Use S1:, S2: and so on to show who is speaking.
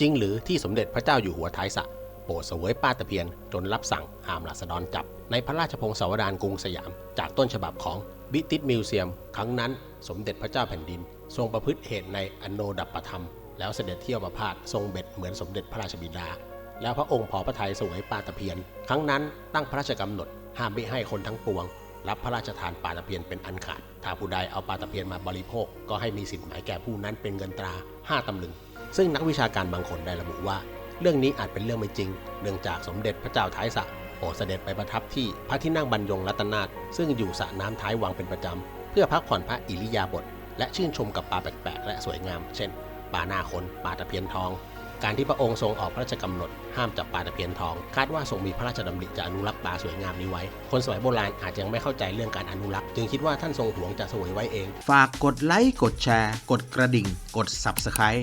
S1: จริงหรือที่สมเด็จพระเจ้าอยู่หัวท้ายสระโปรดเสวยป้าตะเพียนจนรับสั่งห้ามราษฎรจับ ในพระราชพงศาวดารกรุงสยาม จากต้นฉบับของบิติสมิวเซียม ครั้งนั้นสมเด็จพระเจ้าแผ่นดิน ทรงประพฤติเหตุในอโนดัปปธรรม แล้วเสด็จเที่ยวประพาสทรงเบ็ดเหมือนสมเด็จพระราชบิดา แล้วพระองค์พอพระทัยสวยปลาตะเพียน ครั้งนั้นตั้งพระราชกำหนดห้ามไม่ให้คนทั้งปวง รับพระราชทานปลาตะเพียนเป็นอันขาด ถ้าผู้ใดเอาปลาตะเพียนมาบริโภค ก็ให้มีสิทธิ์หมายแก่ผู้นั้นเป็นเงินตรา 5ตำลึง ซึ่งนักวิชาการบางคนได้ระบุว่า เรื่องนี้อาจเป็นเรื่องไม่จริง เนื่องจากสมเด็จพระเจ้าท้ายสระโปรดเสด็จไปประทับที่พระที่นั่งบรรยงรัตนาถซึ่งอยู่สระน้ำท้ายวังเป็นประจำเพื่อพักผ่อนพระอิริยาบถและชื่นชมกับปลาแปลกๆและสวยงาม เช่นปลาหน้าคนปลาตะเพียนทอง การที่พระองค์ทรงออกพระราชกำหนด ห้ามจับปลาตะเพียนทอง คาดว่าทรงมีพระราชดำริจะอนุรักษ์ปลาสวยงามนี้ไว้ คนสมัยโบราณอาจยังไม่เข้าใจเรื่องการอนุรักษ์ จึงคิดว่าท่านทรงหวงจะสวยไว้เอง
S2: ฝากกดไลค์ กดแชร์ กดกระดิ่ง กด Subscribe